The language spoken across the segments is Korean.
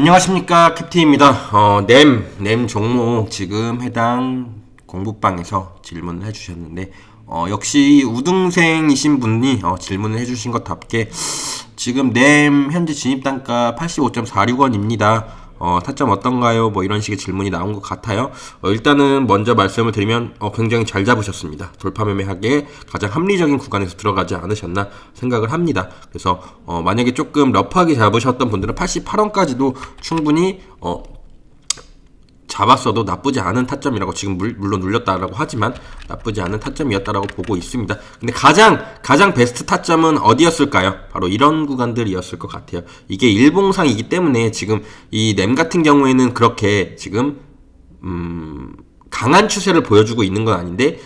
안녕하십니까 캡틴입니다. 어, 램, 램 종목 지금 해당 공부방에서 질문을 해주셨는데 어, 역시 우등생이신 분이 어, 질문을 해주신 것답게 지금 램 현재 진입 단가 85.46원입니다. 어, 타점 어떤가요? 뭐 이런 식의 질문이 나온 것 같아요. 어, 일단은 먼저 말씀을 드리면 어, 굉장히 잘 잡으셨습니다. 돌파 매매하기에 가장 합리적인 구간에서 들어가지 않으셨나 생각을 합니다. 그래서 어, 만약에 조금 러프하게 잡으셨던 분들은 88원까지도 충분히 어, 잡았어도 나쁘지 않은 타점이라고 지금 물, 물론 눌렸다라고 하지만 나쁘지 않은 타점이었다라고 보고 있습니다. 근데 가장 가장 베스트 타점은 어디였을까요? 바로 이런 구간들이었을 것 같아요. 이게 일봉상이기 때문에 지금 이램 같은 경우에는 그렇게 지금 음, 강한 추세를 보여주고 있는 건 아닌데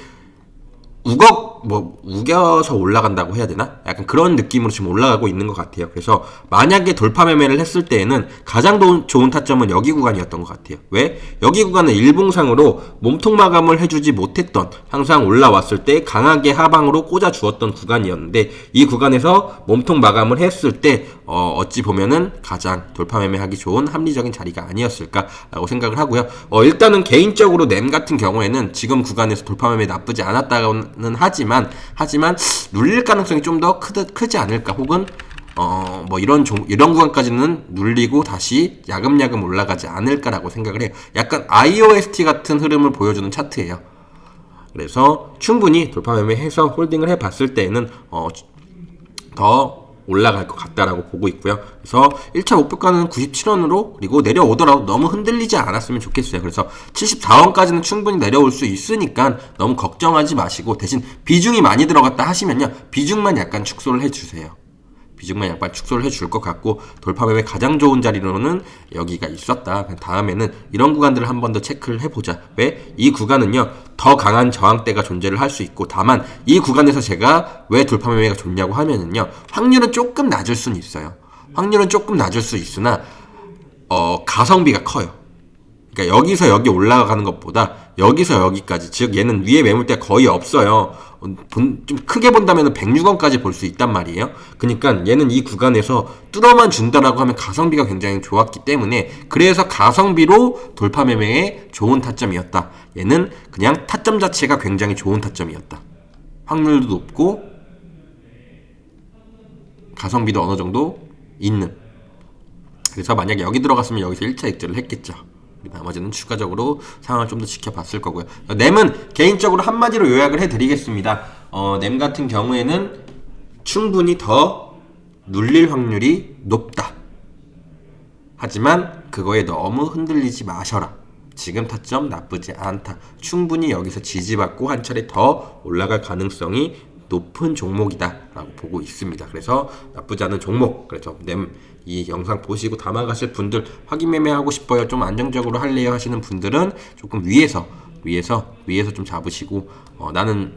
우걱 뭐 우겨서 올라간다고 해야 되나? 약간 그런 느낌으로 지금 올라가고 있는 것 같아요. 그래서 만약에 돌파 매매를 했을 때에는 가장 도, 좋은 타점은 여기 구간이었던 것 같아요. 왜? 여기 구간은 일봉상으로 몸통 마감을 해주지 못했던 항상 올라왔을 때 강하게 하방으로 꽂아 주었던 구간이었는데 이 구간에서 몸통 마감을 했을 때 어, 어찌 보면은 가장 돌파 매매하기 좋은 합리적인 자리가 아니었을까라고 생각을 하고요. 어, 일단은 개인적으로 램 같은 경우에는 지금 구간에서 돌파 매매 나쁘지 않았다고는 하지만 하지만 하지만 눌릴 가능성이 좀 더 크지 않을까 혹은 어, 뭐 이런 종, 이런 구간까지는 눌리고 다시 야금야금 올라가지 않을까라고 생각을 해요. 약간 IOST 같은 흐름을 보여주는 차트예요. 그래서 충분히 돌파 매매해서 홀딩을 해 봤을 때에는 어, 더 올라갈 것 같다라고 보고 있고요. 그래서 1차 목표가는 97원으로 그리고 내려오더라도 너무 흔들리지 않았으면 좋겠어요. 그래서 74원까지는 충분히 내려올 수 있으니까 너무 걱정하지 마시고 대신 비중이 많이 들어갔다 하시면요. 비중만 약간 축소를 해주세요. 비중만 약간 축소를 해줄 것 같고 돌파맵의 가장 좋은 자리로는 여기가 있었다. 다음에는 이런 구간들을 한 번 더 체크를 해보자. 왜? 이 구간은요 더 강한 저항대가 존재를 할 수 있고 다만 이 구간에서 제가 왜 돌파매매가 좋냐고 하면은요 확률은 조금 낮을 수는 있어요. 확률은 조금 낮을 수 있으나 어 가성비가 커요. 그러니까 여기서 여기 올라가는 것보다 여기서 여기까지 즉 얘는 위에 매물대가 거의 없어요. 좀 크게 본다면 106원까지 볼 수 있단 말이에요. 그러니까 얘는 이 구간에서 뚫어만 준다라고 하면 가성비가 굉장히 좋았기 때문에 그래서 가성비로 돌파 매매에 좋은 타점이었다. 얘는 그냥 타점 자체가 굉장히 좋은 타점이었다. 확률도 높고 가성비도 어느 정도 있는. 그래서 만약에 여기 들어갔으면 여기서 1차 액제를 했겠죠. 나머지는 추가적으로 상황을 좀 더 지켜봤을 거고요. 램은 개인적으로 한마디로 요약을 해드리겠습니다. 어, 램 같은 경우에는 충분히 더 눌릴 확률이 높다. 하지만 그거에 너무 흔들리지 마셔라. 지금 타점 나쁘지 않다. 충분히 여기서 지지받고 한 차례 더 올라갈 가능성이 높은 종목이다라고 보고 있습니다. 그래서 나쁘지 않은 종목. 그래서 이 영상 보시고 담아가실 분들 확인 매매하고 싶어요. 좀 안정적으로 할래요 하시는 분들은 조금 위에서 위에서 위에서 좀 잡으시고 어, 나는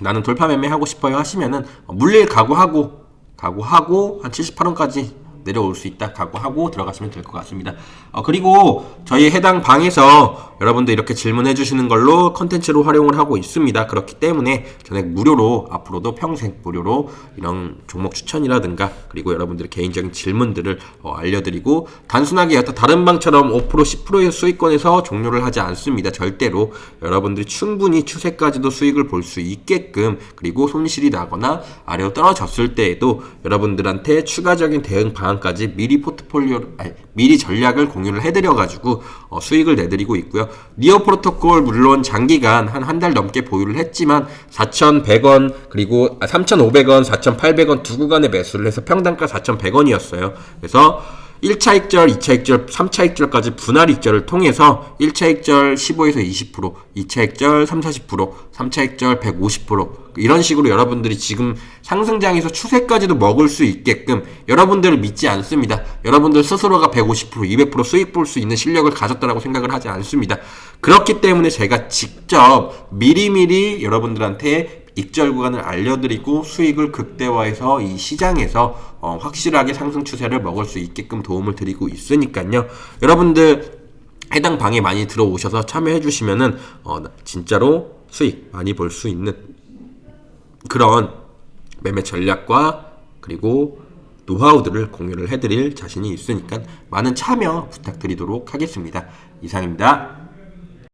나는 돌파 매매하고 싶어요 하시면은 어, 물릴 각오하고 각오하고 한 78원까지 내려올 수 있다 각오하고 들어가시면 될 것 같습니다. 어, 그리고 저희 해당 방에서 여러분들 이렇게 질문해 주시는 걸로 컨텐츠로 활용을 하고 있습니다. 그렇기 때문에 전액 무료로 앞으로도 평생 무료로 이런 종목 추천이라든가 그리고 여러분들의 개인적인 질문들을 어, 알려드리고 단순하게 여타 다른 방처럼 5% 10%의 수익권에서 종료를 하지 않습니다. 절대로 여러분들이 충분히 추세까지도 수익을 볼 수 있게끔 그리고 손실이 나거나 아래로 떨어졌을 때에도 여러분들한테 추가적인 대응 방안 방안까지 미리 포트폴리오 아니, 미리 전략을 공유를 해드려 가지고 어, 수익을 내드리고 있고요. 니어 프로토콜 물론 장기간 한 한 달 넘게 보유를 했지만 4,100원 그리고 아, 3,500원, 4,800원 두 구간에 매수를 해서 평단가 4,100원이었어요. 그래서 1차 익절, 2차 익절, 3차 익절까지 분할 익절을 통해서 1차 익절 15에서 20%, 2차 익절 3, 40%, 3차 익절 150% 이런 식으로 여러분들이 지금 상승장에서 추세까지도 먹을 수 있게끔 여러분들을 믿지 않습니다. 여러분들 스스로가 150%, 200% 수익 볼 수 있는 실력을 가졌다라고 생각을 하지 않습니다. 그렇기 때문에 제가 직접 미리미리 여러분들한테 익절 구간을 알려드리고 수익을 극대화해서 이 시장에서 어, 확실하게 상승 추세를 먹을 수 있게끔 도움을 드리고 있으니까요. 여러분들 해당 방에 많이 들어오셔서 참여해 주시면은 어, 진짜로 수익 많이 볼 수 있는 그런 매매 전략과 그리고 노하우들을 공유를 해드릴 자신이 있으니까 많은 참여 부탁드리도록 하겠습니다. 이상입니다.